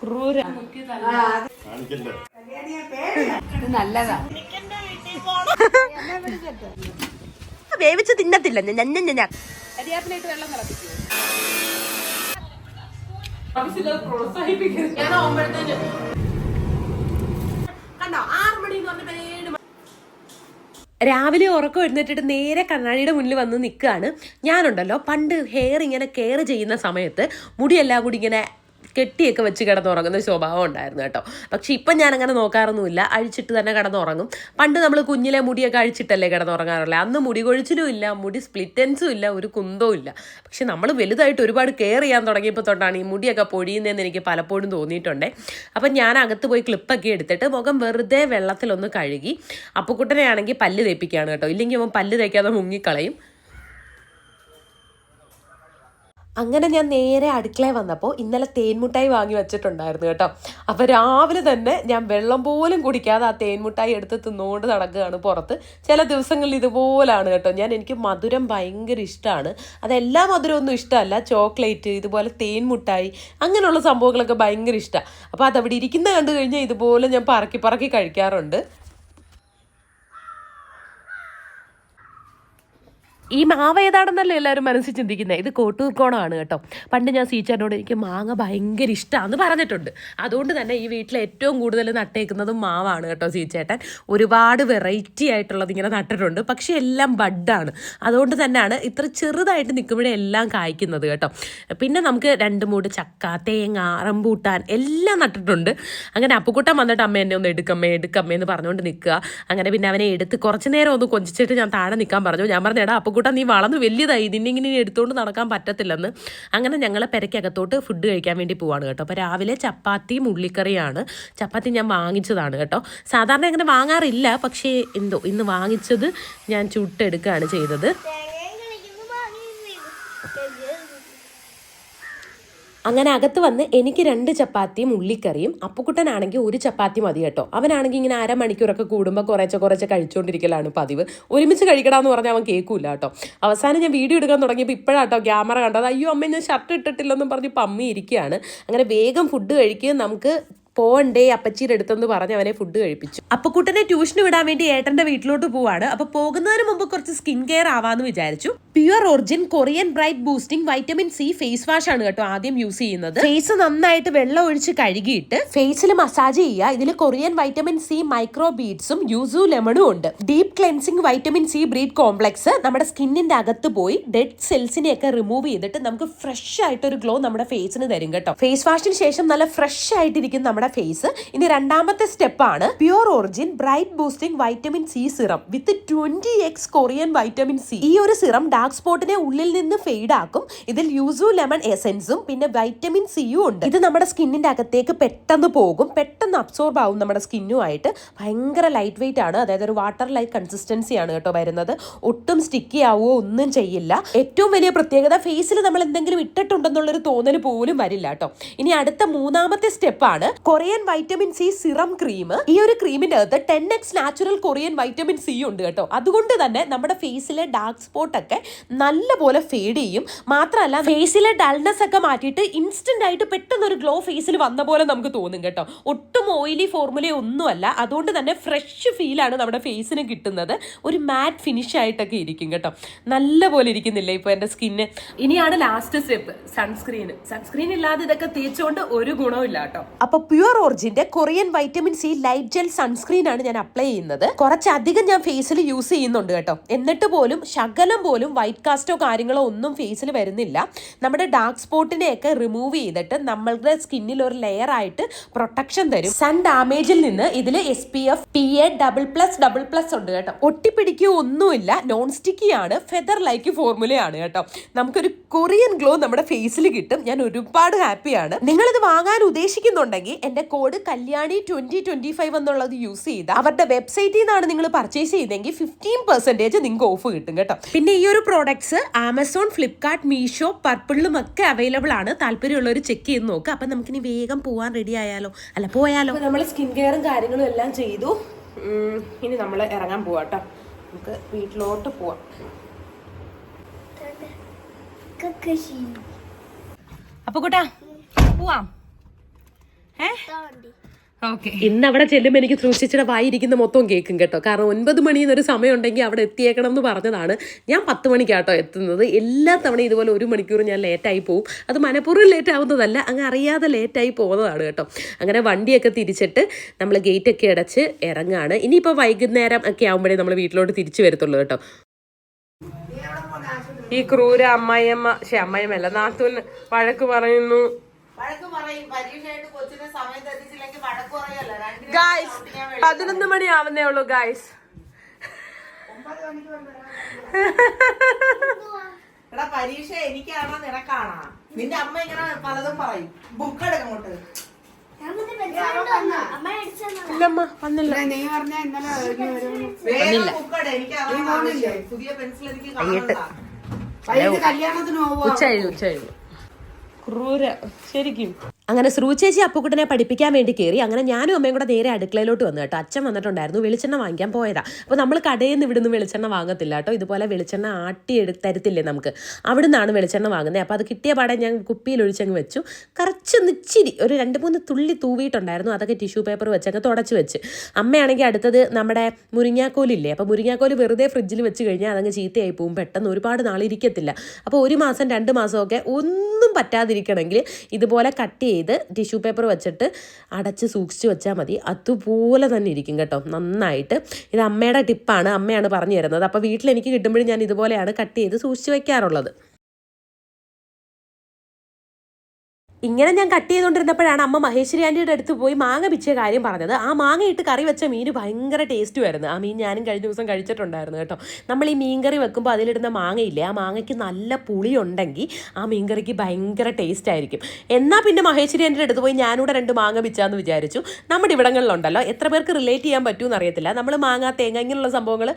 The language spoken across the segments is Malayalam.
ക്രൂര. നല്ലതാ. വേവിച്ച് തിന്നത്തില്ല. ഞാൻ ഞാൻ ഞാൻ ഞാൻ കരിയാപ്പിലായിട്ട് വെള്ളം തിളപ്പിക്കും. പ്രോത്സാഹിപ്പിക്കുന്നത് ഞാൻ ആവുമ്പോഴത്തേന് കണ്ടോ ആറ് മണി എന്ന് പറഞ്ഞപ്പോ ഏഴ് രാവിലെ ഉറക്കം എഴുന്നേറ്റിട്ട് നേരെ കണ്ണാടിയുടെ മുന്നിൽ വന്ന് നിൽക്കുകയാണ്. ഞാനുണ്ടല്ലോ പണ്ട് ഹെയർ ഇങ്ങനെ കെയർ ചെയ്യുന്ന സമയത്ത് മുടിയെല്ലാം കൂടി ഇങ്ങനെ കെട്ടിയൊക്കെ വെച്ച് കിടന്നുറങ്ങുന്ന സ്വഭാവം ഉണ്ടായിരുന്നു കേട്ടോ. പക്ഷെ ഇപ്പം അങ്ങനെ നോക്കാറൊന്നുമില്ല. അഴിച്ചിട്ട് തന്നെ കിടന്നുറങ്ങും. പണ്ട് നമ്മൾ കുഞ്ഞിലെ മുടിയൊക്കെ അഴിച്ചിട്ടല്ലേ കിടന്നുറങ്ങാറുള്ളത് അന്ന് മുടി കൊഴിച്ചിലും ഇല്ല മുടി സ്പ്ലിറ്റൻസും ഇല്ല ഒരു കുന്തവും ഇല്ല പക്ഷെ നമ്മൾ വലുതായിട്ട് ഒരുപാട് കെയർ ചെയ്യാൻ തുടങ്ങിയപ്പോൾ തൊട്ടാണ് ഈ മുടിയൊക്കെ പൊടിയുന്നതെന്ന് എനിക്ക് പലപ്പോഴും തോന്നിയിട്ടുണ്ട്. അപ്പം ഞാൻ അകത്ത് പോയി ക്ലിപ്പൊക്കെ എടുത്തിട്ട് മുഖം വെറുതെ വെള്ളത്തിലൊന്ന് കഴുകി അപ്പുക്കുട്ടനെ ആണെങ്കിൽ പല്ല് തേപ്പിക്കുകയാണ് കേട്ടോ. ഇല്ലെങ്കിൽ അവൻ പല്ല് തേക്കാതെ മുങ്ങിക്കളയും. അങ്ങനെ ഞാൻ നേരെ അടുക്കളയിൽ വന്നപ്പോൾ ഇന്നലെ തേൻമുട്ടായി വാങ്ങി വെച്ചിട്ടുണ്ടായിരുന്നു കേട്ടോ. അപ്പോൾ രാവിലെ തന്നെ ഞാൻ വെള്ളം പോലും കുടിക്കാതെ ആ തേൻമുട്ടായി എടുത്ത് തിന്നുകൊണ്ട് നടക്കുകയാണ് പുറത്ത്. ചില ദിവസങ്ങളിൽ ഇതുപോലാണ് കേട്ടോ. ഞാൻ എനിക്ക് മധുരം ഭയങ്കര ഇഷ്ടമാണ് അതെല്ലാ മധുരമൊന്നും ഇഷ്ടമല്ല. ചോക്ലേറ്റ് ഇതുപോലെ തേൻമുട്ടായി അങ്ങനെയുള്ള സംഭവങ്ങളൊക്കെ ഭയങ്കര ഇഷ്ടമാണ് അപ്പോൾ അതവിടെ ഇരിക്കുന്ന കണ്ടു കഴിഞ്ഞാൽ ഇതുപോലെ ഞാൻ പറക്കി പറക്കി കഴിക്കാറുണ്ട്. ഈ മാവ് ഏതാണെന്നല്ലേ എല്ലാവരും മനസ്സിൽ ചിന്തിക്കുന്നത്? ഇത് കോട്ടൂർക്കോണമാണ് കേട്ടോ. പണ്ട് ഞാൻ സീച്ചറിനോട് എനിക്ക് മാങ്ങ ഭയങ്കര ഇഷ്ടമാണെന്ന് പറഞ്ഞിട്ടുണ്ട്. അതുകൊണ്ട് തന്നെ ഈ വീട്ടിൽ ഏറ്റവും കൂടുതൽ നട്ടേക്കുന്നതും മാവാണ് കേട്ടോ സീച്ചേട്ടൻ. ഒരുപാട് വെറൈറ്റി ആയിട്ടുള്ളത് ഇങ്ങനെ നട്ടിട്ടുണ്ട്. പക്ഷേ എല്ലാം ബഡാണ്. അതുകൊണ്ട് തന്നെയാണ് ഇത്ര ചെറുതായിട്ട് നിൽക്കുമ്പോഴേ എല്ലാം കായ്ക്കുന്നത് കേട്ടോ. പിന്നെ നമുക്ക് രണ്ട് മൂട് ചക്ക തേങ്ങ റംബൂട്ടാൻ എല്ലാം നട്ടിട്ടുണ്ട്. അങ്ങനെ അപ്പുക്കുട്ടൻ വന്നിട്ട് അമ്മ എന്നെ ഒന്ന് എടുക്കമ്മേ എടുക്കമ്മേ എന്ന് പറഞ്ഞുകൊണ്ട് നിൽക്കുക. അങ്ങനെ പിന്നെ അവനെ എടുത്ത് കുറച്ച് നേരം ഒന്ന് കൊഞ്ചിച്ചിട്ട് ഞാൻ താഴെ നിൽക്കാൻ പറഞ്ഞു. ഞാൻ പറഞ്ഞു എടാ അപ്പുക്കുട്ടൻ നീ വളർന്ന് വലിയതായി. ഇതിന്റെ ഇങ്ങനെ എടുത്തുകൊണ്ട് നടക്കാൻ പറ്റത്തില്ലെന്ന്. അങ്ങനെ ഞങ്ങൾ പെരയ്ക്കകത്തോട്ട് ഫുഡ് കഴിക്കാൻ വേണ്ടി പോവാണ് കേട്ടോ. അപ്പോൾ രാവിലെ ചപ്പാത്തിയും ഉള്ളിക്കറിയാണ്. ചപ്പാത്തി ഞാൻ വാങ്ങിച്ചതാണ് കേട്ടോ. സാധാരണ അങ്ങനെ വാങ്ങാറില്ല. പക്ഷേ എന്തോ ഇന്ന് വാങ്ങിച്ചത് ഞാൻ ചുട്ടെടുക്കുകയാണ് ചെയ്തത്. അങ്ങനെ അകത്ത് വന്ന് എനിക്ക് രണ്ട് ചപ്പാത്തിയും ഉള്ളിക്കറിയും. അപ്പുക്കുട്ടനാണെങ്കിൽ ഒരു ചപ്പാത്തി മതി കേട്ടോ. അവനാണെങ്കിൽ ഇങ്ങനെ അരമണിക്കൂറൊക്കെ കൂടുമ്പോൾ കുറേശ്ശെ കുറേശ്ശെ കഴിച്ചുകൊണ്ടിരിക്കലാണ് പതിവ്. ഒരുമിച്ച് കഴിക്കണമെന്ന് പറഞ്ഞാൽ അവൻ കേൾക്കൂല കേട്ടോ. അവസാനം ഞാൻ വീഡിയോ എടുക്കാൻ തുടങ്ങിയപ്പോൾ ഇപ്പോഴാട്ടോ ക്യാമറ കണ്ടത്. അയ്യോ അമ്മ ഞാൻ ഷർട്ട് ഇട്ടിട്ടില്ലെന്നും പറഞ്ഞ് പമ്മി ഇരിക്കുകയാണ് അങ്ങനെ വേഗം ഫുഡ് കഴിക്കുകയും നമുക്ക് പോണ്ടേ അപ്പച്ചിയുടെ അടുത്തെന്ന് പറഞ്ഞ് അവനെ ഫുഡ് കഴിപ്പിച്ചു. അപ്പക്കുട്ടനെ ട്യൂഷന് വിടാൻ വേണ്ടി ഏട്ടന്റെ വീട്ടിലോട്ട് പോവാണ്. അപ്പൊ പോകുന്നതിന് മുമ്പ് കുറച്ച് സ്കിൻ കെയർ ആവാന്ന് വിചാരിച്ചു. Pure origin Korean bright boosting vitamin C face wash ആണ് കേട്ടോ ആദ്യം യൂസ് ചെയ്യുന്നത്. ഫേസ് നന്നായിട്ട് വെള്ളം ഒഴിച്ച് കഴുകിയിട്ട് ഫേസിൽ മസാജ് ചെയ്യുക. ഇതിൽ കൊറിയൻ വൈറ്റമിൻ സി മൈക്രോ ബീഡ്സും യൂസു ലെമണും ഉണ്ട്. Deep cleansing vitamin C breed complex നമ്മുടെ സ്കിന്നിന്റെ അകത്ത് പോയി ഡെഡ് സെൽസിനെ ഒക്കെ റിമൂവ് ചെയ്തിട്ട് നമുക്ക് ഫ്രഷ് ആയിട്ട് ഒരു ഗ്ലോ നമ്മുടെ ഫേസിന് തരും കേട്ടോ. ഫേസ് വാഷിന് ശേഷം നല്ല ഫ്രഷ് ആയിട്ടിരിക്കും നമ്മുടെ ഫേസ് ഇനി രണ്ടാമത്തെ സ്റ്റെപ്പാണ് pure origin bright boosting vitamin C serum. With twenty X Korean vitamin C. ഈ ഒരു സിറം ഡാർക്ക് സ്പോട്ടിനെ ഉള്ളിൽ നിന്ന് ഫെയ്ഡ് ആക്കും. ഇതിൽ യൂസു ലെമൺ എസെൻസും പിന്നെ വൈറ്റമിൻ സിയും ഉണ്ട്. ഇത് നമ്മുടെ സ്കിന്നിന്റെ അകത്തേക്ക് പെട്ടെന്ന് പോകും. പെട്ടെന്ന് അബ്സോർബ് ആവും നമ്മുടെ സ്കിന്നുമായിട്ട് ഭയങ്കര ലൈറ്റ് വെയിറ്റ് ആണ്. അതായത് ഒരു വാട്ടർ ലൈറ്റ് കൺസിസ്റ്റൻസി ആണ് കേട്ടോ വരുന്നത്. ഒട്ടും സ്റ്റിക്കി ആവുകയോ ഒന്നും ചെയ്യില്ല. ഏറ്റവും വലിയ പ്രത്യേകത ഫേസിൽ നമ്മൾ എന്തെങ്കിലും ഇട്ടിട്ടുണ്ടെന്നുള്ളൊരു തോന്നൽ പോലും വരില്ല കേട്ടോ. ഇനി അടുത്ത മൂന്നാമത്തെ സ്റ്റെപ്പാണ് Korean vitamin C serum cream ഈ ഒരു ക്രീമിന്റെ അകത്ത് ten X natural Korean vitamin C ഉണ്ട് കേട്ടോ. അതുകൊണ്ട് തന്നെ നമ്മുടെ ഫേസിലെ ഡാർക്ക് സ്പോട്ട് ഒക്കെ നല്ലപോലെ ഫേഡ് ചെയ്യും. മാത്രമല്ല ഫേസിലെ ഡൾനെസ് ഒക്കെ മാറ്റിയിട്ട് ഇൻസ്റ്റന്റ് ആയിട്ട് പെട്ടെന്ന് ഒരു ഗ്ലോ ഫേസിൽ വന്ന പോലെ നമുക്ക് തോന്നും കേട്ടോ. ഒട്ടും ഓയിലി ഫോർമുല ഒന്നുമല്ല. അതുകൊണ്ട് തന്നെ ഫ്രഷ് ഫീലാണ് നമ്മുടെ ഫേസിന് കിട്ടുന്നത്. ഒരു മാറ്റ് ഫിനിഷ് ആയിട്ടൊക്കെ ഇരിക്കും കേട്ടോ. നല്ല പോലെ ഇരിക്കുന്നില്ലേ ഇപ്പൊ എന്റെ സ്കിന്ന് ഇനിയാണ് ലാസ്റ്റ് സ്റ്റെപ്പ് സൺസ്ക്രീൻ സൺസ്ക്രീൻ ഇല്ലാതെ ഇതൊക്കെ തേച്ചുകൊണ്ട് ഒരു ഗുണവും ഇല്ല കേട്ടോ. അപ്പൊ pure ഓറിജിന്റെ Korean vitamin C light gel sunscreen ആണ് ഞാൻ അപ്ലൈ ചെയ്യുന്നത്. കുറച്ചധികം ഞാൻ ഫേസിൽ യൂസ് ചെയ്യുന്നുണ്ട് കേട്ടോ. എന്നിട്ട് പോലും ശകലം പോലും വൈറ്റ് കാസ്റ്റോ കാര്യങ്ങളോ ഒന്നും ഫേസിൽ വരുന്നില്ല. നമ്മുടെ ഡാർക്ക് സ്പോട്ടിനെയൊക്കെ റിമൂവ് ചെയ്തിട്ട് നമ്മളുടെ സ്കിന്നിൽ ഒരു ലെയർ ആയിട്ട് പ്രൊട്ടക്ഷൻ തരും. സൺ ഡാമേജിൽ നിന്ന് ഇതിൽ S P F P A double plus double plus ഉണ്ട് കേട്ടോ. ഒട്ടിപ്പിടിക്കുകയോ ഒന്നുമില്ല. നോൺ സ്റ്റിക്കി ആണ്. ഫെദർ ലൈക്ക് ഫോർമുലയാണ് കേട്ടോ. നമുക്കൊരു കൊറിയൻ ഗ്ലോ നമ്മുടെ ഫേസിൽ കിട്ടും. ഞാൻ ഒരുപാട് ഹാപ്പിയാണ് നിങ്ങളിത് വാങ്ങാൻ ഉദ്ദേശിക്കുന്നുണ്ടെങ്കിൽ എന്റെ code Kalyani twenty twenty five എന്നുള്ളത് യൂസ് ചെയ്ത് അവരുടെ വെബ്സൈറ്റിൽ നിന്നാണ് നിങ്ങൾ പർച്ചേസ് ചെയ്തെങ്കിൽ ഫിഫ്റ്റീൻ പെർസെന്റേജ് നിങ്ങൾക്ക് ഓഫ് കിട്ടും കേട്ടോ. പിന്നെ ഈ ഒരു പ്രോഡക്ട്സ് ആമസോൺ ഫ്ലിപ്കാർട്ട് മീഷോ പർപ്പിളിലും ഒക്കെ അവൈലബിൾ ആണ്. താല്പര്യമുള്ളവർ ചെക്ക് ചെയ്ത് നോക്കുക അപ്പൊ നമുക്കിനി വേഗം പോകാൻ റെഡി ആയാലോ? അല്ല പോയാലോ? നമ്മൾ സ്കിൻ കെയറും കാര്യങ്ങളും എല്ലാം ചെയ്തു. ഇനി നമ്മൾ ഇറങ്ങാൻ പോവാട്ടോ നമുക്ക് വീട്ടിലോട്ട് പോവാം. അപ്പൊ കൂട്ടാ പോവാം. ഇന്ന് അവിടെ ചെല്ലുമ്പോൾ എനിക്ക് സൂക്ഷിച്ചിട്ട് വായിരിക്കുന്ന മൊത്തം കേൾക്കും കേട്ടോ. കാരണം ഒൻപത് മണി എന്നൊരു സമയം ഉണ്ടെങ്കിൽ അവിടെ എത്തിയേക്കണം എന്ന് പറഞ്ഞതാണ്. ഞാൻ പത്ത് മണിക്കാട്ടോ എത്തുന്നത്. എല്ലാ തവണയും ഇതുപോലെ ഒരു മണിക്കൂർ ഞാൻ ലേറ്റായി പോകും അത് മനഃപൂർവം ലേറ്റ് ആവുന്നതല്ല അങ്ങ് അറിയാതെ ലേറ്റായി പോകുന്നതാണ് കേട്ടോ. അങ്ങനെ വണ്ടിയൊക്കെ തിരിച്ചിട്ട് നമ്മൾ ഗേറ്റൊക്കെ അടച്ച് ഇറങ്ങാണ്. ഇനിയിപ്പോൾ വൈകുന്നേരം ഒക്കെ ആകുമ്പോഴേ നമ്മൾ വീട്ടിലോട്ട് തിരിച്ചു വരത്തുള്ളൂ കേട്ടോ. ഈ ക്രൂര അമ്മായിയമ്മ ശേ അമ്മായിയമ്മ അല്ല നാത്തൂൻ വഴക്ക് പറയുന്നു. ഗായ്സ് പതിനൊന്ന് മണി ആവുന്നേ ഉള്ളൂ ഗായ്സ് എടാ പരീക്ഷ എനിക്കാണോ നിനക്കാണോ? നിന്റെ അമ്മ ഇങ്ങനെ പലതും പറയും. ബുക്ക് എടുക്കങ്ങോട്ട് ഇല്ലമ്മ വന്നില്ല. നീ പറഞ്ഞ ഇന്നലെ പുതിയ പെൻസിൽ എനിക്ക് കല്യാണത്തിന് ഉച്ച കഴിഞ്ഞു ഉച്ച കഴിഞ്ഞു ക്രൂര. ശരിക്കും. അങ്ങനെ ചേച്ചി അപ്പുക്കുട്ടനെ പഠിപ്പിക്കാൻ വേണ്ടി കയറി അങ്ങനെ ഞാനും അമ്മയും കൂടെ നേരെ അടുക്കളയിലോട്ട് വന്നു കേട്ടോ. അച്ഛൻ വന്നിട്ടുണ്ടായിരുന്നു. വെളിച്ചെണ്ണ വാങ്ങിക്കാൻ പോയതാ. അപ്പോൾ നമ്മൾ കടയിൽ നിന്ന് ഇവിടുന്ന് വെളിച്ചെണ്ണ വാങ്ങത്തില്ല കേട്ടോ. ഇതുപോലെ വെളിച്ചെണ്ണ ആട്ടി തരത്തില്ലേ നമുക്ക്. അവിടെ നിന്നാണ് വെളിച്ചെണ്ണ വാങ്ങുന്നത്. അപ്പോൾ അത് കിട്ടിയ പാടെ ഞാൻ കുപ്പിയിൽ ഒഴിച്ചങ്ങ് വെച്ചു. കുറച്ച് നിച്ചിരി ഒരു രണ്ട് മൂന്ന് തുള്ളി തൂവിയിട്ടുണ്ടായിരുന്നു. അതൊക്കെ ടിഷ്യൂ പേപ്പർ വെച്ചൊക്കെ തുടച്ച് വെച്ച്. അമ്മയാണെങ്കിൽ അടുത്തത് നമ്മുടെ മുരിങ്ങാക്കോലില്ലേ? അപ്പോൾ മുരിങ്ങാക്കോൽ വെറുതെ ഫ്രിഡ്ജിൽ വെച്ച് കഴിഞ്ഞാൽ അതങ്ങ് ചീത്തയായി പോകും. പെട്ടെന്ന് ഒരുപാട് നാളിരിക്കത്തില്ല. അപ്പോൾ ഒരു മാസം രണ്ട് മാസമൊക്കെ ഒന്നും പറ്റാതിരിക്കണമെങ്കിൽ ഇതുപോലെ കട്ട് ചെയ്ത് ടിഷ്യൂ പേപ്പർ വെച്ചിട്ട് അടച്ച് സൂക്ഷിച്ച് വെച്ചാൽ മതി. അതുപോലെ തന്നെ ഇരിക്കും കേട്ടോ. നന്നായിട്ട്. ഇത് അമ്മയുടെ ടിപ്പാണ് അമ്മയാണ് പറഞ്ഞു തരുന്നത്. അപ്പോൾ വീട്ടിൽ എനിക്ക് കിട്ടുമ്പോഴും ഞാൻ ഇതുപോലെയാണ് കട്ട് ചെയ്ത് സൂക്ഷിച്ച് വെക്കാറുള്ളത്. ഇങ്ങനെ ഞാൻ കട്ട് ചെയ്തുകൊണ്ടിരുന്നപ്പോഴാണ് അമ്മ മഹേശ്വരി ആന്റിയുടെ അടുത്ത് പോയി മാങ്ങ പിച്ച കാര്യം പറഞ്ഞത്. ആ മാങ്ങ ഇട്ട് കറി വെച്ച മീൻ ഭയങ്കര ടേസ്റ്റ് വരുന്നു ആ മീൻ ഞാനും കഴിഞ്ഞ ദിവസം കഴിച്ചിട്ടുണ്ടായിരുന്നു കേട്ടോ. നമ്മൾ ഈ മീൻ കറി വെക്കുമ്പോൾ അതിലിടുന്ന മാങ്ങയില്ലേ ആ മാങ്ങയ്ക്ക് നല്ല പുളി ഉണ്ടെങ്കിൽ ആ മീൻ കറിക്ക് ഭയങ്കര ടേസ്റ്റ് ആയിരിക്കും. എന്നാൽ പിന്നെ മഹേശ്വരി ആന്റിയുടെ അടുത്ത് പോയി ഞാനൂടെ രണ്ട് മാങ്ങ പിച്ചാന്ന് വിചാരിച്ചു. നമ്മുടെ ഇവിടങ്ങളിലുണ്ടല്ലോ. എത്ര പേർക്ക് റിലേറ്റ് ചെയ്യാൻ പറ്റുമെന്ന് അറിയത്തില്ല. നമ്മൾ മാങ്ങ തേങ്ങ ഇങ്ങനെയുള്ള സംഭവങ്ങൾ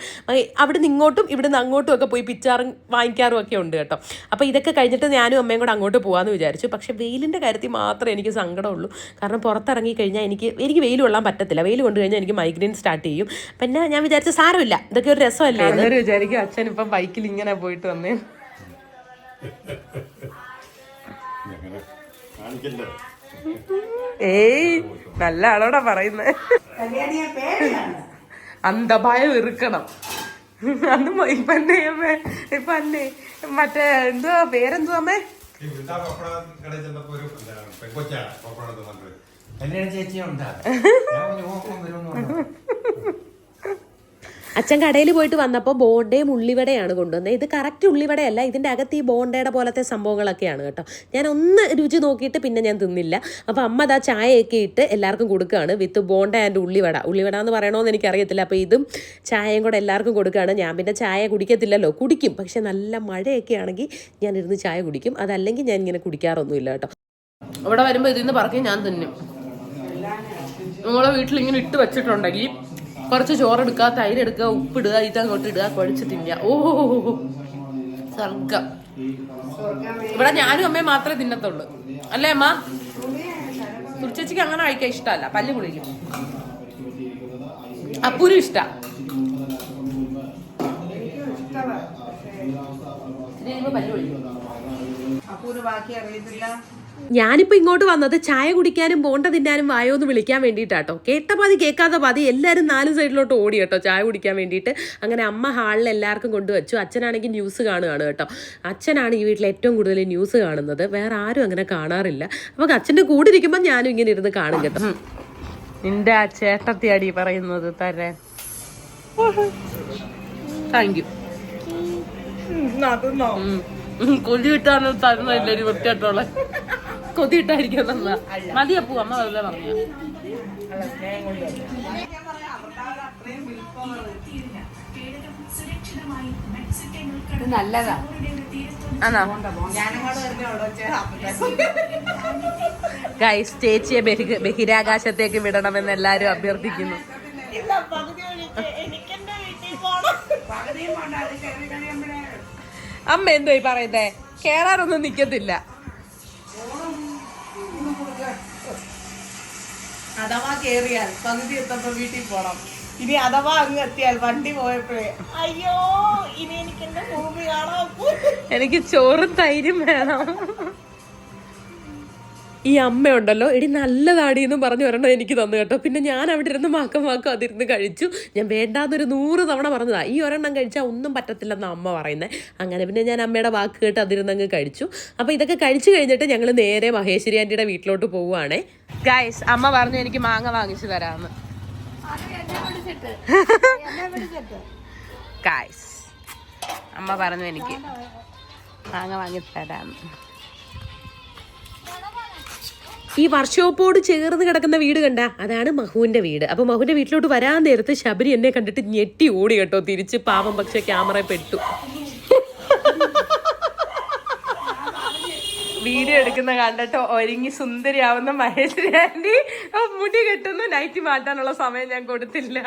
അവിടെ നിന്ന് ഇങ്ങോട്ടും ഇവിടെ നിന്ന് അങ്ങോട്ടും ഒക്കെ പോയി പിച്ചാറും വാങ്ങിക്കാറും ഒക്കെ ഉണ്ട് കേട്ടോ. അപ്പോൾ ഇതൊക്കെ കഴിഞ്ഞിട്ട് ഞാനും അമ്മയും കൂടെ അങ്ങോട്ട് പോകാമെന്ന് വിചാരിച്ചു. പക്ഷേ വെയിലിന്റെ കാര്യത്തിൽ മാത്രമേ എനിക്ക് സങ്കടമുള്ളൂ. കാരണം പുറത്തിറങ്ങി കഴിഞ്ഞാൽ എനിക്ക് എനിക്ക് വെയിൽ കൊള്ളാൻ പറ്റത്തില്ല. വെയിൽ കൊണ്ടു കഴിഞ്ഞാൽ എനിക്ക് മൈഗ്രെയിൻ സ്റ്റാർട്ട് ചെയ്യും. പിന്നെ ഞാൻ വിചാരിച്ച സാരമില്ല. ഇതൊക്കെ ഒരു രസമല്ലേ വിചാരിക്കും അച്ഛൻ ഇപ്പം ബൈക്കിൽ ഇങ്ങനെ പോയിട്ട് വന്നേ. ഏയ് നല്ല ആളോടാ പറയുന്നത് അന്ധഭയം ഇറുക്കണം. അന്ന് ഇപ്പൊ എന്നെ ഇപ്പൊ അന്നെ മറ്റേ എന്തുവാ പേരെന്തുവാ അമ്മേ? ഈ വൃന്ദാ കല്യാണ ചേച്ചി ഉണ്ടാ ഞാൻ പറഞ്ഞു. അച്ഛൻ കടയിൽ പോയിട്ട് വന്നപ്പോൾ ബോണ്ടയും ഉള്ളിവടയാണ് കൊണ്ടുവന്നത്. ഇത് കറക്റ്റ് ഉള്ളിവടയല്ല ഇതിന്റെ അകത്ത് ഈ ബോണ്ടയുടെ പോലത്തെ സംഭവങ്ങളൊക്കെയാണ് കേട്ടോ. ഞാൻ ഒന്ന് രുചി നോക്കിയിട്ട് പിന്നെ ഞാൻ തിന്നില്ല. അപ്പോൾ അമ്മ അതാ ചായയൊക്കെ ഇട്ട് എല്ലാവർക്കും കൊടുക്കുകയാണ് വിത്ത് ബോണ്ട ആൻഡ് ഉള്ളിവട. ഉള്ളിവട എന്ന് പറയണമെന്ന് എനിക്കറിയത്തില്ല. അപ്പോൾ ഇതും ചായയും കൂടെ എല്ലാവർക്കും കൊടുക്കുകയാണ്. ഞാൻ പിന്നെ ചായ കുടിക്കത്തില്ലല്ലോ. കുടിക്കും. പക്ഷെ നല്ല മഴയൊക്കെ ആണെങ്കിൽ ഞാൻ ഇരുന്ന് ചായ കുടിക്കും. അതല്ലെങ്കിൽ ഞാൻ ഇങ്ങനെ കുടിക്കാറൊന്നുമില്ല കേട്ടോ. ഇവിടെ വരുമ്പോൾ ഇതിൽ നിന്ന് പറക്കി ഞാൻ തിന്നും. നമ്മളെ വീട്ടിൽ ഇങ്ങനെ ഇട്ട് വെച്ചിട്ടുണ്ടെങ്കിൽ കുറച്ച് ചോറെടുക്കുക തൈര് എടുക്കുക ഉപ്പിടുക ഇതങ്ങോട്ട് ഇടുക കുഴച്ച് തിന്നുക. ഓ സ്വർഗം ഇവിടെ ഞാനും അമ്മയും മാത്രമേ തിന്നത്തുള്ളൂ. അല്ലേ അമ്മ? തുറിച്ചേച്ചിക്ക് അങ്ങനെ കഴിക്കാൻ ഇഷ്ടമല്ല പല്ല് കുളിക്കും അപ്പൂരും ഇഷ്ട. പല്ല് കുളിക്കും അപ്പൂര് ബാക്കി അറിയത്തില്ല. ഞാനിപ്പോൾ ഇങ്ങോട്ട് വന്നത് ചായ കുടിക്കാനും ബോണ്ട തിന്നാനും വായോ എന്ന് വിളിക്കാൻ വേണ്ടിയിട്ടാട്ടോ. കേട്ട പാതി കേൾക്കാത്ത പാതി എല്ലാവരും നാല് സൈഡിലോട്ട് ഓടി കേട്ടോ ചായ കുടിക്കാൻ വേണ്ടിയിട്ട്. അങ്ങനെ അമ്മ ഹാളിൽ എല്ലാവർക്കും കൊണ്ടുവച്ചു. അച്ഛനാണെങ്കിൽ ന്യൂസ് കാണുകയാണ് കേട്ടോ. അച്ഛനാണ് ഈ വീട്ടിൽ ഏറ്റവും കൂടുതൽ ന്യൂസ് കാണുന്നത്. വേറെ ആരും അങ്ങനെ കാണാറില്ല. അപ്പോൾ അച്ഛന്റെ കൂടെ ഇരിക്കുമ്പോൾ ഞാനും ഇങ്ങനെ ഇരുന്ന് കാണും കേട്ടോ. നിന്റെ ആ ചേട്ടത്തിയാടി പറയുന്നത് തരാൻ. താങ്ക് യു കൊല്ലി വിട്ടാണ് തരുന്നില്ല ഒരു വൃത്തിയായിട്ടുള്ള. കൊതി ഇട്ടായിരിക്കും തന്ന മതി അപ്പു അമ്മ വെറുതെ പറഞ്ഞു. നല്ലതാ. ഗൈസ് ചേച്ചിയെ ബഹി- ബഹിരാകാശത്തേക്ക് വിടണമെന്ന് എല്ലാരും അഭ്യർത്ഥിക്കുന്നു. അമ്മ എന്തോ ഈ പറയുന്നേ? കേറാറൊന്നും നിക്കത്തില്ല. അഥവാ കേറിയാൽ പകുതി എത്തപ്പോ വീട്ടിൽ പോണം. ഇനി അഥവാ അങ്ങ് എത്തിയാൽ വണ്ടി പോയപ്പോഴേ അയ്യോ ഇനി എനിക്ക് എന്റെ ഭൂമി കാണാൻ? എനിക്ക് ചോറും തൈരും വേണം. ഈ അമ്മയുണ്ടല്ലോ. എടി നല്ലതാടി എന്നും പറഞ്ഞു ഒരെണ്ണം എനിക്ക് തന്നു കേട്ടോ. പിന്നെ ഞാൻ അവിടെ ഇരുന്ന് മാക്കം മാക്കം അതിരുന്ന് കഴിച്ചു. ഞാൻ വേണ്ടാന്നൊരു നൂറ് തവണ പറഞ്ഞതാണ് ഈ ഒരെണ്ണം കഴിച്ചാൽ ഒന്നും പറ്റത്തില്ലെന്ന് അമ്മ പറയുന്നത് അങ്ങനെ പിന്നെ ഞാൻ അമ്മയുടെ വാക്ക് കേട്ട് അതിരുന്നങ്ങ് കഴിച്ചു. അപ്പോൾ ഇതൊക്കെ കഴിച്ചു കഴിഞ്ഞിട്ട് ഞങ്ങൾ നേരെ മഹേശ്വരി ആന്റിയുടെ വീട്ടിലോട്ട് പോവുകയാണേ ഗൈസ് അമ്മ പറഞ്ഞു എനിക്ക് മാങ്ങ വാങ്ങിച്ചു തരാമെന്ന് ഗൈസ് അമ്മ പറഞ്ഞു എനിക്ക് മാങ്ങ വാങ്ങി തരാമെന്ന് ഈ വർക്ക്ഷോപ്പോട് ചേർന്ന് കിടക്കുന്ന വീട് കണ്ട? അതാണ് മഹുവിന്റെ വീട്. അപ്പൊ മഹുവിന്റെ വീട്ടിലോട്ട് വരാൻ നേരത്ത് ശബരി എന്നെ കണ്ടിട്ട് ഞെട്ടി ഓടി കേട്ടോ. തിരിച്ച് പാവം പക്ഷെ ക്യാമറ പെട്ടു. വീഡിയോ എടുക്കുന്ന കണ്ടിട്ട് ഒരുങ്ങി സുന്ദരിയാവുന്ന മഹേശ്വരി ആന്റി മുടി കെട്ടുന്ന നൈറ്റ് മാറ്റാനുള്ള സമയം ഞാൻ കൊടുത്തില്ല.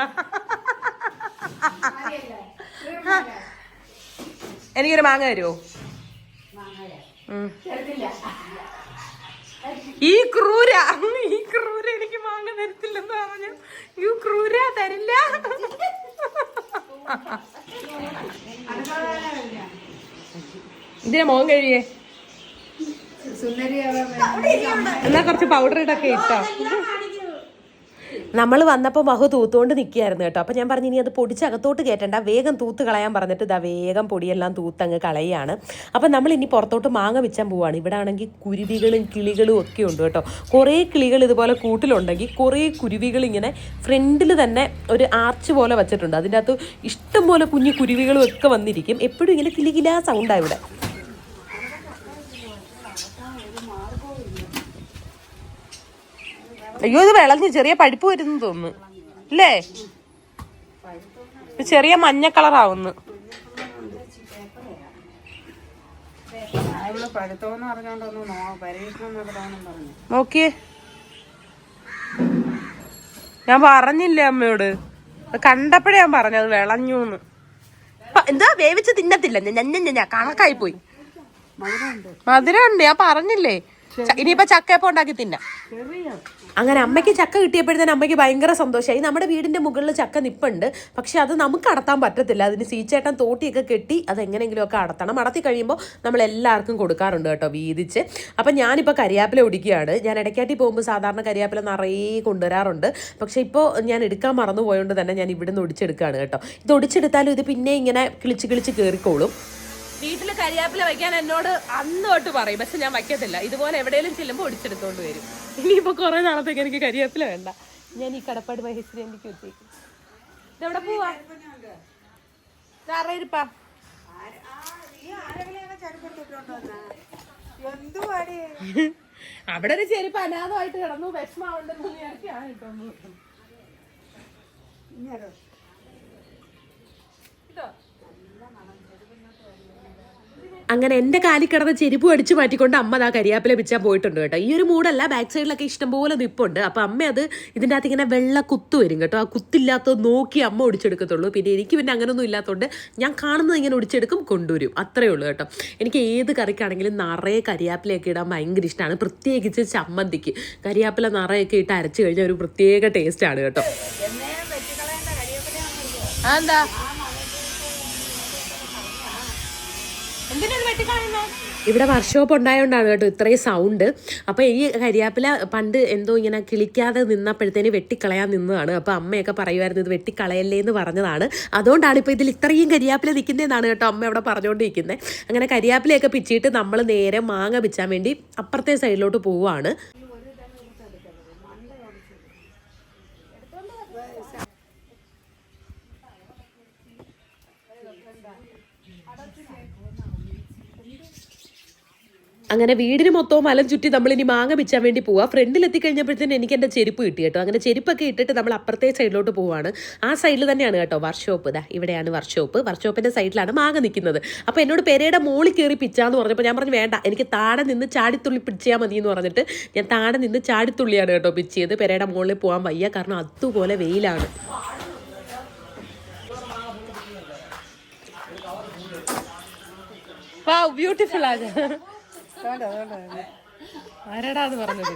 എനിക്കൊരു മാങ്ങ തരുമോ ഈ ക്രൂര. ഈ ക്രൂര എനിക്ക് മാങ്ങ തരത്തില്ലെന്ന് പറഞ്ഞു. ഈ ക്രൂര തരില്ല. ഇതിനെ മോൻ കഴിയേ. എന്നാ കുറച്ച് പൗഡർ ഇടൊക്കെ ഇട്ടോ. നമ്മൾ വന്നപ്പോൾ മഹു തൂത്തുകൊണ്ട് നിൽക്കുകയായിരുന്നു കേട്ടോ. അപ്പോൾ ഞാൻ പറഞ്ഞു ഇനി അത് പൊടിച്ചകത്തോട്ട് കയറ്റണ്ട വേഗം തൂത്ത് കളയാൻ പറഞ്ഞിട്ട് ഇതാ വേഗം പൊടിയെല്ലാം തൂത്തങ്ങ് കളയാണ്. അപ്പോൾ നമ്മൾ ഇനി പുറത്തോട്ട് മാങ്ങ വെച്ചാൽ പോവാണ്. ഇവിടെ ആണെങ്കിൽ കുരുവികളും കിളികളും ഒക്കെ ഉണ്ട് കേട്ടോ. കുറേ കിളികൾ ഇതുപോലെ കൂട്ടിലുണ്ടെങ്കിൽ കുറേ കുരുവികൾ ഇങ്ങനെ ഫ്രണ്ടിൽ തന്നെ ഒരു ആർച്ച് പോലെ വെച്ചിട്ടുണ്ട്. അതിന്റെ അകത്ത് ഇഷ്ടം പോലെ കുഞ്ഞു കുരുവികളും ഒക്കെ വന്നിരിക്കും. എപ്പോഴും ഇങ്ങനെ കിളികിലാ സൗണ്ടാണ് ഇവിടെ. അയ്യോ ഇത് വിളഞ്ഞ് ചെറിയ പഴുപ്പ് വരുന്നു തോന്നുന്നു. അല്ലേ? ചെറിയ മഞ്ഞ കളറാവുന്നു. നോക്കിയേ. ഞാൻ പറഞ്ഞില്ല അമ്മയോട്? കണ്ടപ്പോഴേ ഞാൻ പറഞ്ഞു അത് വിളഞ്ഞൂന്ന്. പ- എന്താ വേവിച്ച് തിന്നത്തില്ല? ഞാൻ കണക്കായി പോയി മധുരം ഉണ്ട് ഞാൻ പറഞ്ഞില്ലേ? ഇനിയിപ്പോ ചക്കയപ്പം ഉണ്ടാക്കി തിന്നാം? അങ്ങനെ അമ്മയ്ക്ക് ചക്ക കിട്ടിയപ്പോഴത്തേന് അമ്മയ്ക്ക് ഭയങ്കര സന്തോഷമായി. നമ്മുടെ വീടിന്റെ മുകളിൽ ചക്ക നിപ്പുണ്ട്. പക്ഷെ അത് നമുക്ക് അടത്താൻ പറ്റത്തില്ല. അതിന് സീച്ചേട്ടൻ തോട്ടിയൊക്കെ കെട്ടി അത് എങ്ങനെയെങ്കിലുമൊക്കെ അടത്തണം. അടത്തി കഴിയുമ്പോൾ നമ്മൾ എല്ലാവർക്കും കൊടുക്കാറുണ്ട് കേട്ടോ വീതിച്ച്. അപ്പം ഞാനിപ്പോൾ കരിയാപ്പില ഒടിക്കുകയാണ് ഞാൻ ഇടയ്ക്കാട്ടി പോകുമ്പോൾ സാധാരണ കരിയാപ്പില നിറയെ കൊണ്ടുവരാറുണ്ട്. പക്ഷേ ഇപ്പോൾ ഞാൻ എടുക്കാൻ മറന്നു പോയതുകൊണ്ട് തന്നെ ഞാൻ ഇവിടുന്ന് ഒടിച്ചെടുക്കുകയാണ് കേട്ടോ. ഇത് ഒടിച്ചെടുത്താലും ഇത് പിന്നെ ഇങ്ങനെ കിളിച്ച് കിളിച്ച് കയറിക്കോളും വീട്ടിൽ കരിയാപ്പില വയ്ക്കാൻ എന്നോട് അന്ന് തൊട്ട് പറയും. പക്ഷെ ഞാൻ വയ്ക്കത്തില്ല. ഇതുപോലെ എവിടെയെങ്കിലും ചെല്ലുമ്പോൾ ഒടിച്ചെടുത്തോണ്ട് വരും. ഇനിയിപ്പോൾ കുറേ നാളത്തേക്ക് എനിക്ക് കരിയാപ്പില വേണ്ട. ഞാൻ ഈ കടപ്പാട് മഹേശ്വരി എനിക്ക് വെച്ചേക്കും. ഇതെവിടെ പോവാ? എന്തുവാടി അവിടെ ഒരു ചെരുപ്പ് അനാഥമായിട്ട് കിടന്നു. വിഷമാവണ്ടെന്ന് വിചാരിച്ചാണ് കിട്ടുന്നു അങ്ങനെ എന്റെ കാലിൽ കിടന്ന ചെരുപ്പ് അടിച്ചു മാറ്റിക്കൊണ്ട് അമ്മ ദാ കരിയാപ്പില പിച്ചാൻ പോയിട്ടുണ്ട് കേട്ടോ. ഈ ഒരു മൂടല്ല ബാക്ക് സൈഡിലൊക്കെ ഇഷ്ടംപോലെ നിപ്പുണ്ട്. അപ്പം അമ്മ അത് ഇതിന്റെ അകത്ത് ഇങ്ങനെ വെള്ള കുത്ത് വരും കേട്ടോ. ആ കുത്തില്ലാത്തത് നോക്കി അമ്മ ഒടിച്ചെടുക്കത്തുള്ളൂ. പിന്നെ എനിക്ക് പിന്നെ അങ്ങനൊന്നും ഇല്ലാത്തതുകൊണ്ട് ഞാൻ കാണുന്നത് ഇങ്ങനെ ഒടിച്ചെടുക്കും കൊണ്ടുവരും. അത്രയേ ഉള്ളൂ കേട്ടോ. എനിക്ക് ഏത് കറിക്കാണെങ്കിലും നിറയെ കരിയാപ്പിലയൊക്കെ ഇടാൻ ഭയങ്കര ഇഷ്ടമാണ് പ്രത്യേകിച്ച് ചമ്മന്തിക്ക്. കരിയാപ്പില നിറയൊക്കെ ഇട്ട് അരച്ച് കഴിഞ്ഞാൽ ഒരു പ്രത്യേക ടേസ്റ്റാണ് കേട്ടോ. എന്താ ഇവിടെ വർക്ക്ഷോപ്പ് ഉണ്ടായതുകൊണ്ടാണ് കേട്ടോ ഇത്രയും സൗണ്ട് അപ്പോൾ ഈ കരിയാപ്പില പണ്ട് എന്തോ ഇങ്ങനെ കിളിക്കാതെ നിന്നപ്പോഴത്തേന് വെട്ടിക്കളയാൻ നിന്നതാണ്. അപ്പോൾ അമ്മയൊക്കെ പറയുമായിരുന്നു ഇത് വെട്ടിക്കളയല്ലേ എന്ന് പറഞ്ഞതാണ്. അതുകൊണ്ടാണ് ഇപ്പോൾ ഇതിൽ ഇത്രയും കരിയാപ്പില നിൽക്കുന്നതെന്നാണ് കേട്ടോ അമ്മ അവിടെ പറഞ്ഞുകൊണ്ടിരിക്കുന്നത് അങ്ങനെ കരിയാപ്പിലയൊക്കെ പിച്ചിട്ട് നമ്മൾ നേരെ മാങ്ങ പിച്ചാൻ വേണ്ടി അപ്പുറത്തെ സൈഡിലോട്ട് പോവുകയാണ് അങ്ങനെ വീടിന് മൊത്തവും മലം ചുറ്റി നമ്മൾ ഇനി മാങ്ങ പിച്ചാൻ വേണ്ടി പോവാ. ഫ്രണ്ടിൽ എത്തിക്കഴിഞ്ഞപ്പോഴത്തേനും എനിക്ക് എന്റെ ചെരുപ്പ് കിട്ടി കേട്ടോ. അങ്ങനെ ചെരുപ്പൊക്കെ ഇട്ടിട്ട് നമ്മൾ അപ്പുറത്തെ സൈഡിലോട്ട് പോവാണ്. ആ സൈഡിൽ തന്നെയാണ് കേട്ടോ വർക്ക്ഷോപ്പ് ഇതാ ഇവിടെയാണ് വർക്ക്ഷോപ്പ് വർക്ക്ഷോപ്പിന്റെ സൈഡിലാണ് മാങ്ങ നിൽക്കുന്നത്. അപ്പോൾ എന്നോട് പെരയുടെ മോളിൽ കയറി പിച്ചാന്ന് പറഞ്ഞപ്പോൾ ഞാൻ പറഞ്ഞു വേണ്ട എനിക്ക് താഴെ നിന്ന് ചാടിത്തുള്ളി പിടിച്ചാൽ മതി എന്ന് പറഞ്ഞിട്ട് ഞാൻ താഴെ നിന്ന് ചാടിത്തുള്ളിയാണ് കേട്ടോ പിച്ചിയത് പെരയുടെ മുകളിൽ പോകാൻ വയ്യ. കാരണം അതുപോലെ വെയിലാണ്. ആരാടാ അത് പറഞ്ഞത്?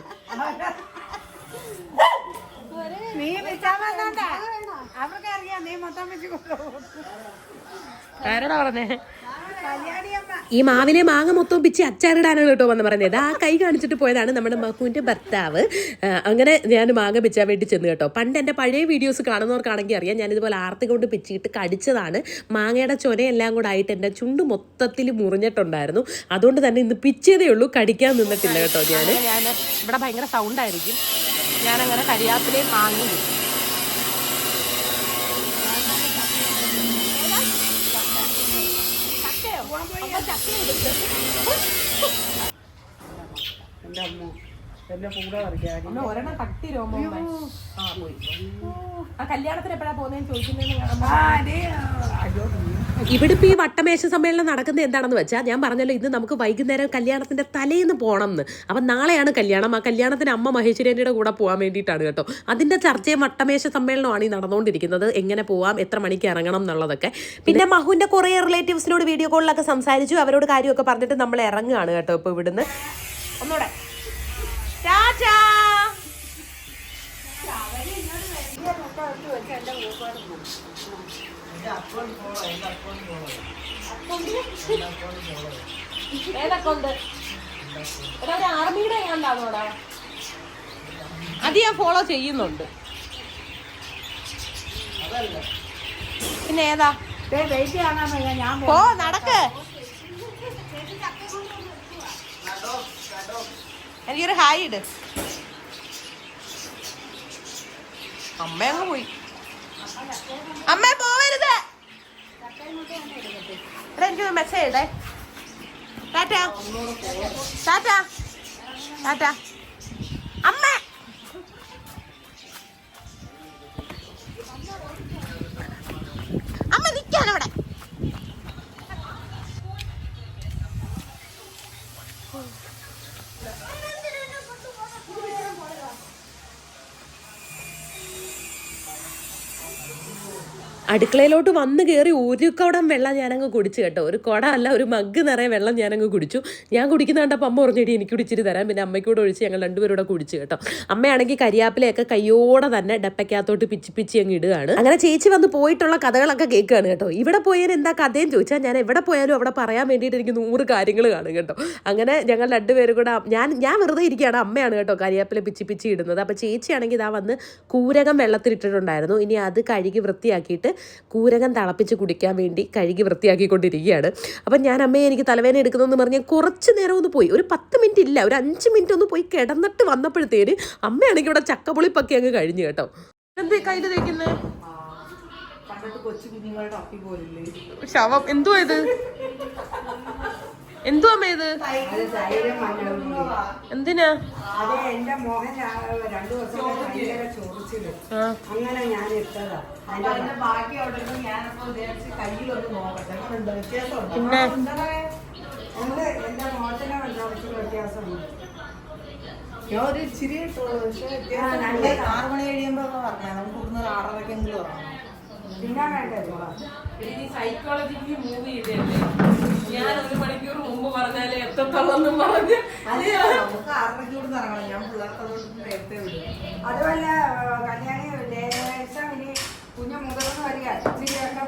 നീ അവർക്ക് അറിയാം നീ മൊത്തം വെച്ച് കൊണ്ടുപോകും. ആരാടാ പറഞ്ഞേ? ഈ മാവിലെ മാങ്ങ മൊത്തം പിച്ച് അച്ചാറിടാനാണ് കേട്ടോ വന്ന് പറഞ്ഞത് ആ കൈ കാണിച്ചിട്ട് പോയതാണ് നമ്മുടെ മക്കുവിന്റെ ഭർത്താവ്. അങ്ങനെ ഞാൻ മാങ്ങ പിച്ചാൻ വേണ്ടി ചെന്ന് കേട്ടോ. പണ്ട് എന്റെ പഴയ വീഡിയോസ് കാണുന്നവർക്കാണെങ്കിൽ അറിയാം ഞാനിതുപോലെ ആർത്തി കൊണ്ട് പിച്ചിട്ട് കടിച്ചതാണ്. മാങ്ങയുടെ ചൊനയെല്ലാം കൂടെ ആയിട്ട് എന്റെ ചുണ്ട് മൊത്തത്തിൽ മുറിഞ്ഞിട്ടുണ്ടായിരുന്നു. അതുകൊണ്ട് തന്നെ ഇന്ന് പിച്ചതേ ഉള്ളൂ കടിക്കാൻ നിന്നിട്ടില്ല കേട്ടോ ഞാൻ ഇവിടെ ഭയങ്കര സൗണ്ടായിരിക്കും ഞാനങ്ങനെ കരിയാപ്പിലയും മാങ്ങയും എന്റെ അമ്മ എന്റെ കൂടെ പറിക്കാൻ അമ്മ ഒരെണ്ണം കട്ടി രോമം ആ പോയി. ആ കല്യാണത്തിന് എപ്പോഴാ പോകുന്നതെന്ന് ചോദിക്കുന്നതെന്ന് ഇവിടെ ഈ വട്ടമേശ സമ്മേളനം നടക്കുന്നത് എന്താണെന്ന് വെച്ചാൽ ഞാൻ പറഞ്ഞല്ലോ ഇന്ന് നമുക്ക് വൈകുന്നേരം കല്യാണത്തിന്റെ തലേന്ന് പോകണം എന്ന്. അപ്പം നാളെയാണ് കല്യാണം. ആ കല്യാണത്തിന് അമ്മ മഹേശ്വരേന്റെ കൂടെ പോകാൻ വേണ്ടിയിട്ടാണ് കേട്ടോ. അതിന്റെ ചർച്ചയും വട്ടമേശ സമ്മേളനമാണ് ഈ നടന്നുകൊണ്ടിരിക്കുന്നത്. എങ്ങനെ പോവാം എത്ര മണിക്ക് ഇറങ്ങണം എന്നുള്ളതൊക്കെ. പിന്നെ മഹുവിന്റെ കുറേ റിലേറ്റീവ്സിനോട് വീഡിയോ കോളിലൊക്കെ സംസാരിച്ചു. അവരോട് കാര്യമൊക്കെ പറഞ്ഞിട്ട് നമ്മൾ ഇറങ്ങുകയാണ് കേട്ടോ ഇപ്പൊ ഇവിടുന്ന്. ഒന്നുകൂടെ ഏതാണോടാ അത് ഞാൻ ഫോളോ ചെയ്യുന്നുണ്ട്. പിന്നെ ഏതാ? ഓ നടക്ക്. എനിക്കൊരു ഹായ് ഇട്. അമ്മ പോയി. അമ്മ പോവരുത്. എടാ എനിക്ക് മെസ്സേജ് ഇടേ ടാറ്റാ. ടാറ്റാ. ടാറ്റാ. അമ്മ. അടുക്കളയിലോട്ട് വന്ന് കയറി ഒരു കുടം വെള്ളം ഞാനങ്ങ് കുടിച്ചു കേട്ടോ. ഒരു കുട അല്ല ഒരു മഗ് നിറയെ വെള്ളം ഞാനങ്ങ് കുടിച്ചു. ഞാൻ കുടിക്കുന്ന കണ്ടപ്പോൾ അമ്മ പറഞ്ഞിട്ട് എനിക്ക് കുടിച്ചിട്ട് തരാം. പിന്നെ അമ്മയ്ക്കൂടെ ഒഴിച്ച് ഞങ്ങൾ രണ്ടുപേരും കൂടെ കുടിച്ചു കേട്ടോ. അമ്മയാണെങ്കിൽ കരിയാപ്പിലയൊക്കെ കയ്യോടെ തന്നെ ഡപ്പയ്ക്കകത്തോട്ട് പിച്ചി പിച്ചി അങ്ങ് ഇടുകയാണ്. അങ്ങനെ ചേച്ചി വന്ന് പോയിട്ടുള്ള കഥകളൊക്കെ കേൾക്കുകയാണ് കേട്ടോ. ഇവിടെ പോയാൽ എന്താ കഥയും ചോദിച്ചാൽ ഞാൻ എവിടെ പോയാലും അവിടെ പറയാൻ വേണ്ടിയിട്ട് എനിക്ക് നൂറ് കാര്യങ്ങൾ കാണും കേട്ടോ. അങ്ങനെ ഞങ്ങൾ രണ്ടുപേരും കൂടെ ഞാൻ ഞാൻ വെറുതെ ഇരിക്കുകയാണ്. അമ്മയാണ് കേട്ടോ കരിയാപ്പില പിച്ചി പിച്ചി ഇടുന്നത്. അപ്പോൾ ചേച്ചിയാണെങ്കിൽ ഇതാ വന്ന് കൂരകം വെള്ളത്തിലിട്ടിട്ടുണ്ടായിരുന്നു. ഇനി അത് കഴുകി വൃത്തിയാക്കിയിട്ട് കൂരകം തിളപ്പിച്ച് കുടിക്കാൻ വേണ്ടി കഴുകി വൃത്തിയാക്കിക്കൊണ്ടിരിക്കുകയാണ്. അപ്പം ഞാൻ അമ്മയെ എനിക്ക് തലവേദന എടുക്കുന്നതെന്ന് പറഞ്ഞ് കുറച്ച് നേരം ഒന്ന് പോയി. ഒരു പത്ത് മിനിറ്റ് ഇല്ല. ഒരു അഞ്ച് മിനിറ്റ് ഒന്ന് പോയി കിടന്നിട്ട് വന്നപ്പോഴത്തേന് അമ്മയാണെങ്കിൽ ഇവിടെ ചക്കപൊളിപ്പൊക്കെ അങ്ങ് കഴിഞ്ഞു കേട്ടോ. എന്തേ കയ്യിൽ തേക്കുന്നത് ശവം. എന്തുവാ ഇത്? എന്തുവാ അമ്മ ഇത്? എന്തിനാ? അത് എന്റെ മോഹൻ രണ്ടു ദിവസം ഭയങ്കര ചോദിച്ചിൽ അങ്ങനെ ഞാൻ ഇട്ടതാ? പിന്നെ? ഉണ്ട് എന്റെ മോഹത്തിന് കുറച്ച് വ്യത്യാസമുണ്ട്. ഞാൻ ഒരു ഇച്ചിരി ആറ് മണി കഴിയുമ്പോ പറഞ്ഞാ നമുക്ക് ഒരു ആറരക്കെങ്കിലും ഇറങ്ങണം വേണ്ടേ സൈക്കോളജിക്ക് മൂവ് ചെയ്തല്ലേ ഞാൻ ഒരു മണിക്കൂർ മുമ്പ് പറഞ്ഞാലേ എത്തത്തുള്ളെന്നും പറഞ്ഞ് അതുമല്ല കല്യാണി ലേശം ഇനി കുഞ്ഞു മുതിർന്ന് വരിക ഇച്ചിരിയൊക്കെ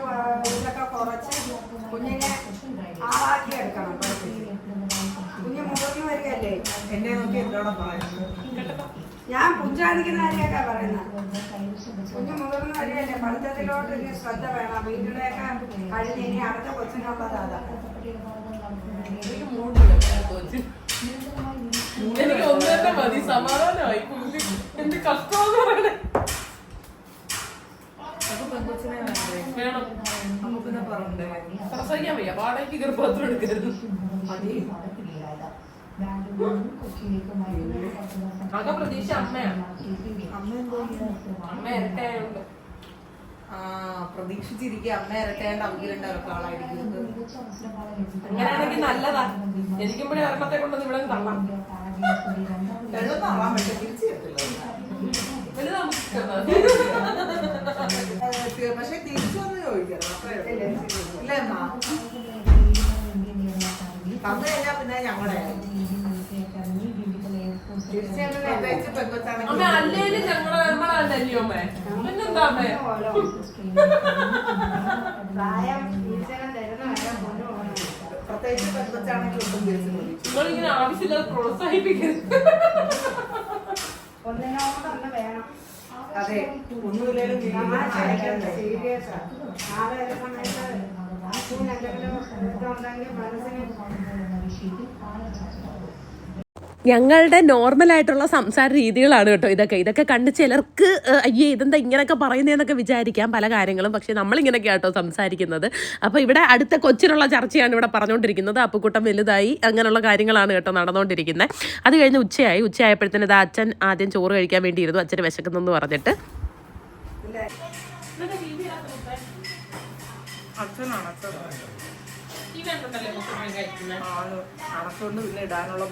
ഇതൊക്കെ കുറച്ച് കുഞ്ഞിനെ ആളാക്കി എടുക്കണം കുഞ്ഞു മുതിർന്ന് വരികയല്ലേ എന്നെ നോക്കി എന്നോടാ പറയുന്നത്? ഞാൻ പുഞ്ചാടിക്കുന്ന കാര്യമൊക്കെ പറയുന്നത്. കുഞ്ഞു മുതിർന്ന വരികയല്ലേ പഠിത്തത്തിലോട്ട് ഇനി ശ്രദ്ധ വേണം. വീട്ടിലൊക്കെ കഴിഞ്ഞ് ഇനി അടുത്ത കൊച്ചിനുള്ളത് എനിക്ക് ഒന്ന് തന്നെ മതി. സമാധാനമായി. കഷ്ടമെന്ന് പറയണേ. വേണം. നമുക്ക് പറഞ്ഞേ പ്രസവിക്കാൻ വയ്യ. വാടകയ്ക്ക് ഗർഭപാത്രം എടുക്കരുത് ആകെ പ്രതീക്ഷ അമ്മയാണ് അമ്മ ഇരട്ടയായോണ്ട്. ആ പ്രതീക്ഷിച്ചിരിക്കുക അമ്മ ഇരട്ടേണ്ട അവർക്ക് രണ്ടാൾക്ക് ആളായിരിക്കും. അങ്ങനെയാണെങ്കിൽ നല്ലതാ. ജനിക്കുമ്പോഴേ ഒരെണ്ണത്തെ കൊണ്ടൊന്ന് ഇവിടെ തള്ളാം. വെള്ളം തള്ളാൻ പറ്റും. തിരിച്ചു. പക്ഷെ തിരിച്ചു വന്ന് ചോദിക്കണം അത്രേ. ഇല്ലേ അമ്മ. തന്നു കഴിഞ്ഞാൽ പിന്നെ ഞങ്ങളുടെ അമ്മ അല്ലേലും ഞങ്ങളെ അമ്മേ പിന്നെന്താ അമ്മേ നിങ്ങളിങ്ങനെ ആവശ്യമില്ലാതെ പ്രോത്സാഹിപ്പിക്കരുത് ഒന്നിനോട് വേണം അതെ ഒന്നുമില്ലേലും സീരിയസ് ഒരു സമയത്ത് അച്ഛന് എന്തെങ്കിലും ഇതുണ്ടെങ്കിൽ മനസ്സിന് ഞങ്ങളുടെ നോർമൽ ആയിട്ടുള്ള സംസാര രീതികളാണ് കേട്ടോ ഇതൊക്കെ. ഇതൊക്കെ കണ്ട് ചിലർക്ക് അയ്യേ ഇതെന്താ ഇങ്ങനെയൊക്കെ പറയുന്നതെന്നൊക്കെ വിചാരിക്കാം പല കാര്യങ്ങളും. പക്ഷേ നമ്മളിങ്ങനെയൊക്കെ കേട്ടോ സംസാരിക്കുന്നത്. അപ്പോൾ ഇവിടെ അടുത്ത കൊച്ചിനുള്ള ചർച്ചയാണ് ഇവിടെ പറഞ്ഞുകൊണ്ടിരിക്കുന്നത് അപ്പുക്കുട്ടം വലുതായി അങ്ങനെയുള്ള കാര്യങ്ങളാണ് കേട്ടോ നടന്നുകൊണ്ടിരിക്കുന്നത് അത് കഴിഞ്ഞ് ഉച്ചയായി. ഉച്ചയായപ്പോഴത്തേന് ഇത് അച്ഛൻ ആദ്യം ചോറ് കഴിക്കാൻ വേണ്ടിയിരുന്നു. അച്ഛന് വിശക്കുന്നെന്ന് പറഞ്ഞിട്ട്. അച്ഛനാണ് അച്ഛൻ. ആണ് അടച്ചുകൊണ്ട് പിന്നെ ഇടാനുള്ള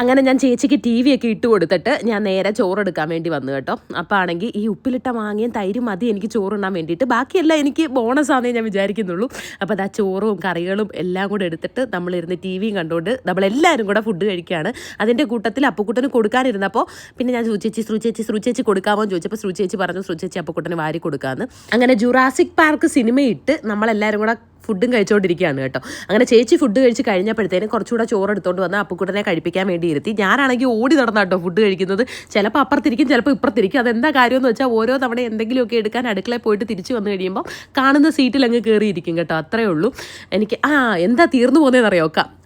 അങ്ങനെ ഞാൻ ചേച്ചിക്ക് ടി വി ഒക്കെ ഇട്ട് കൊടുത്തിട്ട് ഞാൻ നേരെ ചോറെടുക്കാൻ വേണ്ടി വന്നു കേട്ടോ. അപ്പോൾ ആണെങ്കിൽ ഈ ഉപ്പിലിട്ട മാങ്ങയും തൈരും മതി എനിക്ക് ചോറുണ്ണാൻ വേണ്ടിയിട്ട്. ബാക്കിയെല്ലാം എനിക്ക് ബോണസ് ആണെന്നേ ഞാൻ വിചാരിക്കുന്നുള്ളൂ. അപ്പോൾ അതാ ചോറും കറികളും എല്ലാം കൂടെ എടുത്തിട്ട് നമ്മളിരുന്ന് ടി വിയും കണ്ടുകൊണ്ട് നമ്മളെല്ലാവരും കൂടെ ഫുഡ് കഴിക്കുകയാണ് അതിന്റെ കൂട്ടത്തിൽ അപ്പുക്കുട്ടന് കൊടുക്കാനിരുന്നപ്പോൾ പിന്നെ ഞാൻ ശ്രുചേച്ചി ശ്രുചേച്ചി ശ്രുചേച്ചി കൊടുക്കാമോ എന്ന് ചോദിച്ചപ്പോൾ ശ്രുചേച്ചി പറഞ്ഞു ശ്രുചേച്ചി അപ്പുക്കുട്ടന് വാരി കൊടുക്കാമെന്ന് അങ്ങനെ ജുറാസിക് പാർക്ക് സിനിമയിട്ട് നമ്മളെല്ലാവരും കൂടെ ഫുഡും കഴിച്ചുകൊണ്ടിരിക്കുകയാണ് കേട്ടോ. അങ്ങനെ ചേച്ചി ഫുഡ് കഴിച്ച് കഴിഞ്ഞപ്പോഴത്തേനും കുറച്ചുകൂടെ ചോറ് എടുത്തുകൊണ്ട് വന്ന് അപ്പുക്കുട്ടനെ കഴിപ്പിക്കാൻ വേണ്ടി ഇരുത്തി ഞാനാണെങ്കിൽ ഓടി നടന്ന കേട്ടോ ഫുഡ് കഴിക്കുന്നത്. ചിലപ്പോൾ അപ്പുറത്തിരിക്കും ചിലപ്പോൾ ഇപ്പുറത്തിരിക്കും. അതെന്താ കാര്യമെന്ന് വെച്ചാൽ ഓരോ തവണ എന്തെങ്കിലുമൊക്കെ എടുക്കാൻ അടുക്കളയിൽ പോയിട്ട് തിരിച്ചു വന്നു കഴിയുമ്പോൾ കാണുന്ന സീറ്റിൽ അങ്ങ് കയറിയിരിക്കും കേട്ടോ. അത്രേ ഉള്ളൂ. എനിക്ക് ആ എന്താ തീർന്നു പോകുന്നതെന്ന് അറിയാം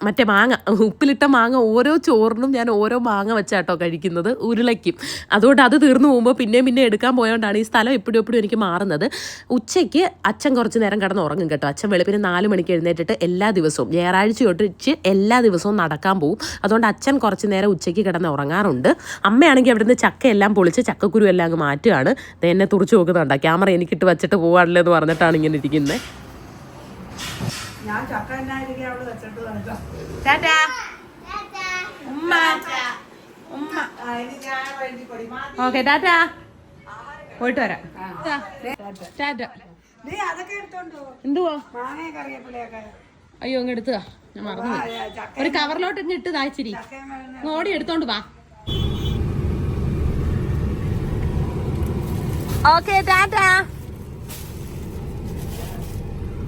മറ്റേ മാങ്ങ. ഉപ്പിലിട്ട മാങ്ങ ഓരോ ചോറിനും ഞാൻ ഓരോ മാങ്ങ വെച്ചാട്ടോ കഴിക്കുന്നത് ഉരുളയ്ക്കും. അതുകൊണ്ട് അത് തീർന്നു പോകുമ്പോൾ പിന്നെയും പിന്നെ എടുക്കാൻ പോയോണ്ടാണ് ഈ സ്ഥലം എപ്പോഴും എപ്പോഴും എനിക്ക് മാറുന്നത്. ഉച്ചയ്ക്ക് അച്ഛൻ കുറച്ച് നേരം കിടന്ന് ഉറങ്ങും കേട്ടോ. അച്ഛൻ വെളുപ്പിന് നാല് മണിക്ക് എഴുന്നേറ്റിട്ട് എല്ലാ ദിവസവും ഞായറാഴ്ച തൊട്ടിച്ച് എല്ലാ ദിവസവും നടക്കാൻ പോകും അതുകൊണ്ട് അച്ഛൻ കുറച്ച് നേരം ഉച്ചയ്ക്ക് കിടന്ന് ഉറങ്ങാറുണ്ട്. അമ്മയാണെങ്കിൽ അവിടുന്ന് ചക്കയെല്ലാം പൊളിച്ച് ചക്കക്കുരു എല്ലാം അങ്ങ് മാറ്റുകയാണ്. ദേ എന്നെ തുറച്ചു നോക്കുന്നുണ്ട്? ക്യാമറ എനിക്കിട്ട് വെച്ചിട്ട് പോകാറില്ല എന്ന് പറഞ്ഞിട്ടാണ് ഇങ്ങനെ ഇരിക്കുന്നത് ഞാൻ ചക്ക എന്നായിരിക്കും അവിടെ വെച്ചിട്ട് നടക്കാം ടാറ്റാ. ഉമ്മ. ഉമ്മ. ആ, ഇനി ഞാൻ വേണ്ടി പൊടി. മാറ്റി ഓക്കെ ടാറ്റാ. പോയിട്ട് വരാം. ടാറ്റ. എന്തുവാ? അയ്യോ അങ്ങ് എടുത്തതാ. ഞാൻ മറന്നു ഒരു കവറിലോട്ട് ഇങ്ങ് ഇട്ട് താച്ചിരി. ഓടി എടുത്തോണ്ട് വാ. ഓക്കെ ടാറ്റാ.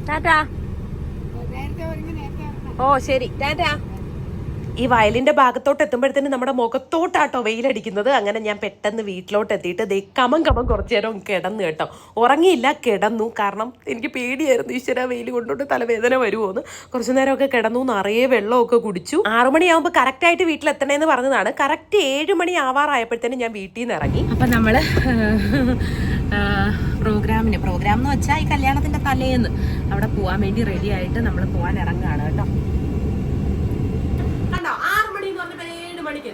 ടാറ്റാ. ഓ ശരി. ടാറ്റാ. ഈ വയലിന്റെ ഭാഗത്തോട്ട് എത്തുമ്പോഴത്തേന് നമ്മുടെ മുഖത്തോട്ടാട്ടോ വെയിലടിക്കുന്നത്. അങ്ങനെ ഞാൻ പെട്ടെന്ന് വീട്ടിലോട്ട് എത്തിയിട്ട് ദേ കമം കമം കുറച്ചു നേരം കിടന്നു കേട്ടോ. ഉറങ്ങിയില്ല കിടന്നു. കാരണം എനിക്ക് പേടിയായിരുന്നു ഈശ്വര വെയിൽ കൊണ്ടോട്ട് തലവേദന വരുമോന്ന് കുറച്ചു നേരമൊക്കെ കിടന്നു നിറയെ വെള്ളമൊക്കെ കുടിച്ചു. ആറുമണിയാകുമ്പോൾ കറക്റ്റായിട്ട് വീട്ടിലെത്തണേന്ന് പറഞ്ഞതാണ്. കറക്റ്റ് ഏഴ് മണി ആവാറായപ്പോഴത്തേനും ഞാൻ വീട്ടിൽ നിന്ന് ഇറങ്ങി. അപ്പം നമ്മൾ പ്രോഗ്രാമിന് പ്രോഗ്രാം എന്ന് വെച്ചാൽ ഈ കല്യാണത്തിന്റെ തലേന്ന് അവിടെ പോകാൻ വേണ്ടി റെഡി ആയിട്ട് നമ്മൾ പോകാൻ ഇറങ്ങുകയാണ് കേട്ടോ കണ്ടോ ആറ് മണി എന്ന് പറഞ്ഞപ്പോൾ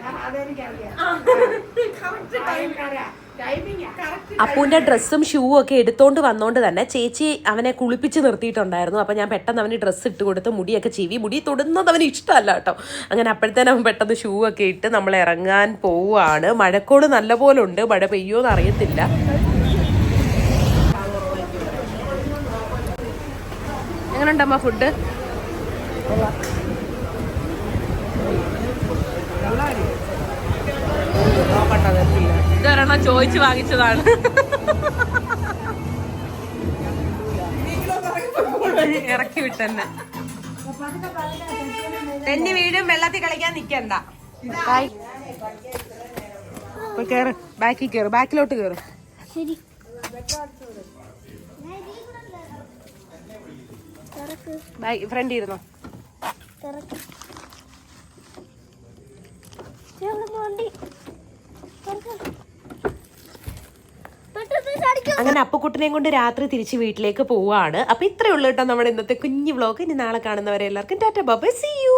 അപ്പൂന്റെ ഡ്രസ്സും ഷൂ ഒക്കെ എടുത്തോണ്ട് വന്നോണ്ട് തന്നെ ചേച്ചി അവനെ കുളിപ്പിച്ച് നിർത്തിയിട്ടുണ്ടായിരുന്നു. അപ്പൊ ഞാൻ പെട്ടെന്ന് അവന് ഡ്രസ്സ് ഇട്ട് കൊടുത്ത് മുടിയൊക്കെ ചീവി മുടി തൊടുന്നത് അവന് ഇഷ്ടമല്ല കേട്ടോ. അങ്ങനെ അപ്പോഴത്തേനും അവൻ പെട്ടെന്ന് ഷൂ ഒക്കെ ഇട്ട് നമ്മൾ ഇറങ്ങാൻ പോവുകയാണ്. മഴക്കോട് നല്ല പോലെ ഉണ്ട്. മഴ പെയ്യോന്ന് അറിയത്തില്ല. എങ്ങനെയുണ്ടമ്മ ഫുഡ് ഇതൊരെണ്ണം ചോദിച്ചു വാങ്ങിച്ചതാണ്. ഇറക്കി വിട്ടെന്നെ. തെന്നി വീടും വെള്ളത്തിൽ കളിക്കാൻ നിക്കണ്ട. കേറ് ബാക്കിൽ കേറ് ബാക്കിലോട്ട് കേറ്. ഫ്രണ്ട് ഇരുന്നോ? അങ്ങനെ അപ്പുക്കുട്ടനെയും കൊണ്ട് രാത്രി തിരിച്ച് വീട്ടിലേക്ക് പോവാണ്. അപ്പൊ ഇത്രയേ ഉള്ളൂ കേട്ടോ നമ്മുടെ ഇന്നത്തെ കുഞ്ഞു വ്ളോഗ് ഇനി നാളെ കാണുന്നവരെ എല്ലാവർക്കും ടാറ്റ ബൈ സി യു